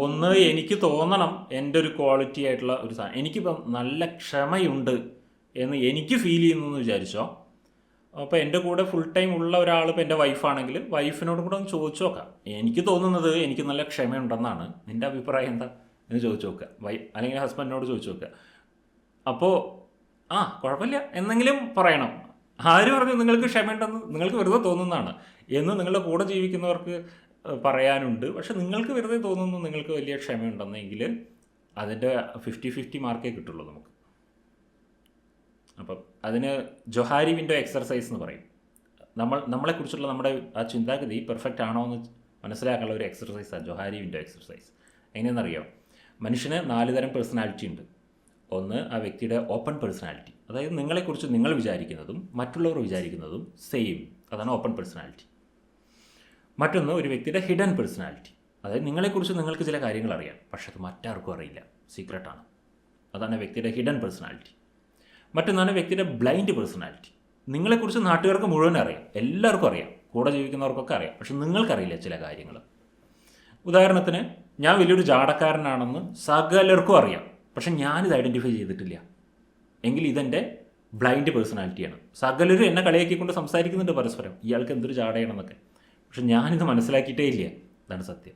ഒന്ന് എനിക്ക് തോന്നണം എന്റെ ഒരു ക്വാളിറ്റി ആയിട്ടുള്ള ഒരു സാധനം എനിക്കിപ്പം നല്ല ക്ഷമയുണ്ട് എന്ന് എനിക്ക് ഫീൽ ചെയ്യുന്നു എന്ന് വിചാരിച്ചോ? അപ്പോൾ എന്റെ കൂടെ ഫുൾ ടൈം ഉള്ള ഒരാൾ ഇപ്പോൾ എന്റെ വൈഫാണെങ്കിൽ വൈഫിനോട് കൂടെ ഒന്ന് ചോദിച്ചു നോക്കാം. എനിക്ക് തോന്നുന്നത് എനിക്ക് നല്ല ക്ഷമയുണ്ടെന്നാണ്. നിന്റെ അഭിപ്രായം എന്താ? എന്ന് ചോദിച്ചു നോക്കുക. വൈ അല്ലെങ്കിൽ ഹസ്ബൻഡിനോട് ചോദിച്ചു നോക്കുക. അപ്പോൾ ആ കുഴപ്പമില്ല. എന്നെങ്കിലും പറയണം. ആര് പറഞ്ഞു നിങ്ങൾക്ക് ക്ഷമയുണ്ടെന്ന് നിങ്ങൾക്ക് വെറുതെ തോന്നുന്നതാണ്? എന്ന് നിങ്ങളുടെ കൂടെ ജീവിക്കുന്നവർക്ക് പറയാനുണ്ട്. പക്ഷെ നിങ്ങൾക്ക് വെറുതെ തോന്നുന്നു നിങ്ങൾക്ക് വലിയ ക്ഷമയുണ്ടെന്നെങ്കിൽ അതിന്റെ ഫിഫ്റ്റി ഫിഫ്റ്റി മാർക്കേ കിട്ടുള്ളൂ നമുക്ക്. അപ്പം അതിന് ജൊഹാരി വിൻഡോ എക്സർസൈസ് എന്ന് പറയും. നമ്മൾ നമ്മളെക്കുറിച്ചുള്ള നമ്മുടെ ആ ചിന്താഗതി പെർഫെക്റ്റ് ആണോ എന്ന് മനസ്സിലാക്കാനുള്ള ഒരു എക്സർസൈസാണ് ജൊഹാരി വിൻഡോ എക്സർസൈസ് എങ്ങനെയെന്നറിയോ? മനുഷ്യന് നാല് തരം പേഴ്സണാലിറ്റി ഉണ്ട്. ഒന്ന് ആ വ്യക്തിയുടെ ഓപ്പൺ പേഴ്സണാലിറ്റി അതായത് നിങ്ങളെക്കുറിച്ച് നിങ്ങൾ വിചാരിക്കുന്നതും മറ്റുള്ളവർ വിചാരിക്കുന്നതും സെയിം അതാണ് ഓപ്പൺ പേഴ്സണാലിറ്റി മറ്റൊന്ന് ഒരു വ്യക്തിയുടെ ഹിഡൻ പേഴ്സണാലിറ്റി അതായത് നിങ്ങളെക്കുറിച്ച് നിങ്ങൾക്ക് ചില കാര്യങ്ങൾ അറിയാം. പക്ഷെ അത് മറ്റാർക്കും അറിയില്ല. സീക്രട്ടാണ് അതാണ് വ്യക്തിയുടെ ഹിഡൻ പേഴ്സണാലിറ്റി മറ്റൊന്നാണ് വ്യക്തിയുടെ ബ്ലൈൻഡ് പേഴ്സണാലിറ്റി നിങ്ങളെക്കുറിച്ച് നാട്ടുകാർക്ക് മുഴുവൻ അറിയാം. എല്ലാവർക്കും അറിയാം. കൂടെ ജീവിക്കുന്നവർക്കൊക്കെ അറിയാം. പക്ഷെ നിങ്ങൾക്കറിയില്ല ചില കാര്യങ്ങൾ. ഉദാഹരണത്തിന് ഞാൻ വലിയൊരു ജാടക്കാരനാണെന്ന് സകലർക്കും അറിയാം. പക്ഷെ ഞാനിത് ഐഡന്റിഫൈ ചെയ്തിട്ടില്ല. എങ്കിൽ ഇതെന്റെ ബ്ലൈൻഡ് പേഴ്സണാലിറ്റിയാണ് സകലരും എന്നെ കളിയാക്കിക്കൊണ്ട് സംസാരിക്കുന്നുണ്ട് പരസ്പരം. ഇയാൾക്ക് എന്തൊരു ജാടയാണെന്നൊക്കെ. പക്ഷെ ഞാനിത് മനസ്സിലാക്കിയിട്ടേ ഇല്ല. അതാണ് സത്യം.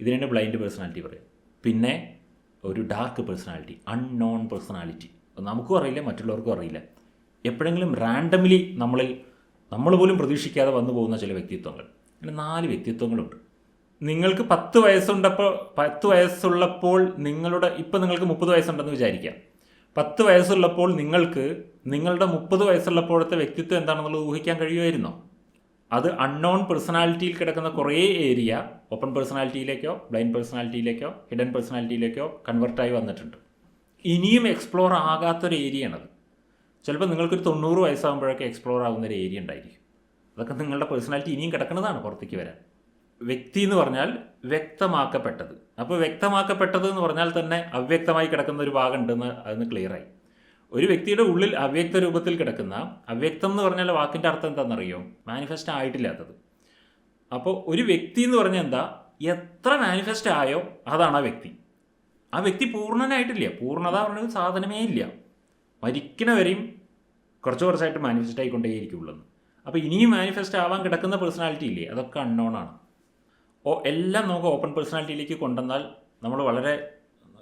ഇതിനെ ബ്ലൈൻഡ് പേഴ്സണാലിറ്റി പറയും. പിന്നെ ഒരു ഡാർക്ക് പേഴ്സണാലിറ്റി അൺനോൺ പേഴ്സണാലിറ്റി. നമുക്കും അറിയില്ല മറ്റുള്ളവർക്കും അറിയില്ല. എപ്പോഴെങ്കിലും റാൻഡംലി നമ്മളിൽ നമ്മൾ പോലും പ്രതീക്ഷിക്കാതെ വന്നു പോകുന്ന ചില വ്യക്തിത്വങ്ങൾ. അങ്ങനെ നാല് വ്യക്തിത്വങ്ങളുണ്ട്. നിങ്ങൾക്ക് പത്ത് വയസ്സുണ്ടപ്പോൾ പത്ത് വയസ്സുള്ളപ്പോൾ നിങ്ങളുടെ ഇപ്പം നിങ്ങൾക്ക് മുപ്പത് വയസ്സുണ്ടെന്ന് വിചാരിക്കാം. പത്ത് വയസ്സുള്ളപ്പോൾ നിങ്ങൾക്ക് നിങ്ങളുടെ മുപ്പത് വയസ്സുള്ളപ്പോഴത്തെ വ്യക്തിത്വം എന്താണെന്നുള്ളത് ഊഹിക്കാൻ കഴിയുമായിരുന്നോ? അത് അൺനോൺ പേഴ്സണാലിറ്റിയിൽ കിടക്കുന്ന കുറേ ഏരിയ ഓപ്പൺ പേഴ്സണാലിറ്റിയിലേക്കോ ബ്ലൈൻഡ് പേഴ്സണാലിറ്റിയിലേക്കോ ഹിഡൻ പേഴ്സണാലിറ്റിയിലേക്കോ കൺവെർട്ടായി വന്നിട്ടുണ്ട്. ഇനിയും എക്സ്പ്ലോർ ആകാത്തൊരു ഏരിയയാണത് ചിലപ്പോൾ നിങ്ങൾക്കൊരു തൊണ്ണൂറ് വയസ്സാകുമ്പോഴൊക്കെ എക്സ്പ്ലോർ ആകുന്ന ഒരു ഏരിയ ഉണ്ടായിരിക്കും. അതൊക്കെ നിങ്ങളുടെ പേഴ്സണാലിറ്റി ഇനിയും കിടക്കുന്നതാണ് പുറത്തേക്ക് വരാൻ. വ്യക്തി എന്ന് പറഞ്ഞാൽ വ്യക്തമാക്കപ്പെട്ടത്. അപ്പോൾ വ്യക്തമാക്കപ്പെട്ടത് എന്ന് പറഞ്ഞാൽ തന്നെ അവ്യക്തമായി കിടക്കുന്ന ഒരു ഭാഗം ഉണ്ടെന്ന് അതിന് ക്ലിയറായി ഒരു വ്യക്തിയുടെ ഉള്ളിൽ അവ്യക്ത രൂപത്തിൽ കിടക്കുന്ന അവ്യക്തം എന്ന് പറഞ്ഞാൽ വാക്കിന്റെ അർത്ഥം എന്താണെന്നറിയോ? മാനിഫെസ്റ്റ് ആയിട്ടില്ലാത്തത്. അപ്പോൾ ഒരു വ്യക്തി എന്ന് പറഞ്ഞാൽ എന്താ? എത്ര മാനിഫെസ്റ്റ് ആയോ അതാണ് ആ വ്യക്തി. ആ വ്യക്തി പൂർണനായിട്ടില്ല. പൂർണത പറഞ്ഞൊരു സാധനമേ ഇല്ല. മരിക്കണവരെയും കുറച്ച് കുറച്ചായിട്ട് മാനിഫെസ്റ്റ് ആയിക്കൊണ്ടേയിരിക്കുള്ളൂ. അപ്പോൾ ഇനിയും മാനിഫെസ്റ്റ് ആവാൻ കിടക്കുന്ന പേഴ്സണാലിറ്റി ഇല്ലേ? അതൊക്കെ അൺനോൺ ആണ്. ഓ എല്ലാം നമുക്ക് ഓപ്പൺ പേഴ്സണാലിറ്റിയിലേക്ക് കൊണ്ടുവന്നാൽ നമ്മൾ വളരെ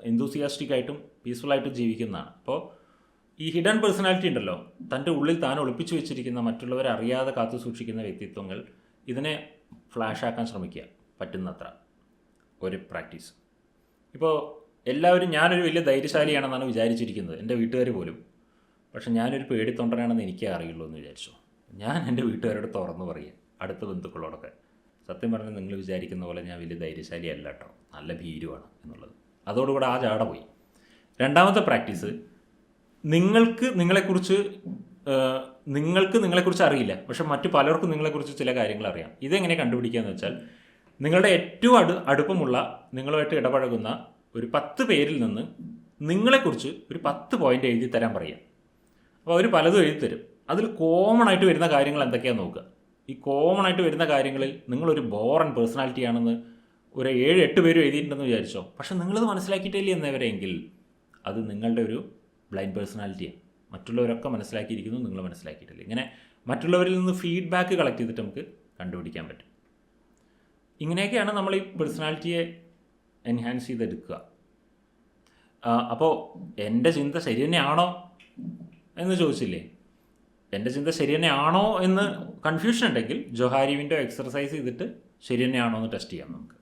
എന്തൂസിയാസ്റ്റിക് ആയിട്ടും പീസ്ഫുൾ ആയിട്ടും ജീവിക്കുന്നതാണ്. അപ്പോൾ ഈ ഹിഡൻ പേഴ്സണാലിറ്റി ഉണ്ടല്ലോ. തന്റെ ഉള്ളിൽ താൻ ഒളിപ്പിച്ചു വെച്ചിരിക്കുന്ന മറ്റുള്ളവരെ അറിയാതെ കാത്തു സൂക്ഷിക്കുന്ന വ്യക്തിത്വങ്ങൾ ഇതിനെ ഫ്ലാഷ് ആക്കാൻ ശ്രമിക്കുക. പറ്റുന്നത്ര. ഒരു പ്രാക്ടീസ് ഇപ്പോൾ എല്ലാവരും ഞാനൊരു വലിയ ധൈര്യശാലിയാണെന്നാണ് വിചാരിച്ചിരിക്കുന്നത്. എന്റെ വീട്ടുകാർ പോലും. പക്ഷെ ഞാനൊരു പേടിത്തൊണ്ടനാണെന്ന് എനിക്കേ അറിയുള്ളൂ എന്ന് വിചാരിച്ചു. ഞാൻ എന്റെ വീട്ടുകാരോട് തുറന്നു പറയുക അടുത്ത ബന്ധുക്കളോടൊക്കെ. സത്യം പറഞ്ഞാൽ നിങ്ങൾ വിചാരിക്കുന്ന പോലെ ഞാൻ വലിയ ധൈര്യശാലിയല്ല കേട്ടോ. നല്ല ഭീരുവാണ് എന്നുള്ളത്. അതോടുകൂടെ ആ ചാട പോയി. രണ്ടാമത്തെ പ്രാക്ടീസ് നിങ്ങൾക്ക് നിങ്ങളെക്കുറിച്ച് നിങ്ങൾക്ക് നിങ്ങളെക്കുറിച്ച് അറിയില്ല. പക്ഷെ മറ്റു പലർക്കും നിങ്ങളെക്കുറിച്ച് ചില കാര്യങ്ങൾ അറിയാം. ഇതെങ്ങനെ കണ്ടുപിടിക്കുക എന്ന് വെച്ചാൽ നിങ്ങളുടെ ഏറ്റവും അടു അടുപ്പമുള്ള നിങ്ങളുമായിട്ട് ഇടപഴകുന്ന ഒരു പത്ത് പേരിൽ നിന്ന് നിങ്ങളെക്കുറിച്ച് ഒരു പത്ത് പോയിന്റ് എഴുതി തരാൻ പറയാം. അപ്പോൾ അവർ പലതും എഴുതി തരും. അതിൽ കോമൺ ആയിട്ട് വരുന്ന കാര്യങ്ങൾ എന്തൊക്കെയാണെന്ന് നോക്കുക? ഈ കോമൺ ആയിട്ട് വരുന്ന കാര്യങ്ങളിൽ നിങ്ങളൊരു ബോറൻ പേഴ്സണാലിറ്റി ആണെന്ന് ഒരു ഏഴ് എട്ട് പേരും എഴുതിയിട്ടുണ്ടെന്ന് വിചാരിച്ചോ? പക്ഷെ നിങ്ങളത് മനസ്സിലാക്കിയിട്ടില്ല എന്നവരെങ്കിൽ അത് നിങ്ങളുടെ ഒരു ബ്ലൈൻഡ് പേഴ്സണാലിറ്റിയാണ് മറ്റുള്ളവരൊക്കെ മനസ്സിലാക്കിയിരിക്കുന്നു നിങ്ങൾ മനസ്സിലാക്കിയിട്ടില്ല. ഇങ്ങനെ മറ്റുള്ളവരിൽ നിന്ന് ഫീഡ്ബാക്ക് കളക്ട് ചെയ്തിട്ട് നമുക്ക് കണ്ടുപിടിക്കാൻ പറ്റും. ഇങ്ങനെയൊക്കെയാണ് നമ്മൾ ഈ പേഴ്സണാലിറ്റിയെ എൻഹാൻസ് ചെയ്തെടുക്കുക. അപ്പോൾ എന്റെ ചിന്ത ശരി തന്നെയാണോ എന്ന് ചോദിച്ചില്ലേ? എന്റെ ചിന്ത ശരി തന്നെയാണോ എന്ന് കൺഫ്യൂഷൻ ഉണ്ടെങ്കിൽ ജൊഹാരിവിന്റെ എക്സർസൈസ് ചെയ്തിട്ട് ശരി തന്നെയാണോ എന്ന് ടെസ്റ്റ് ചെയ്യാം നമുക്ക്.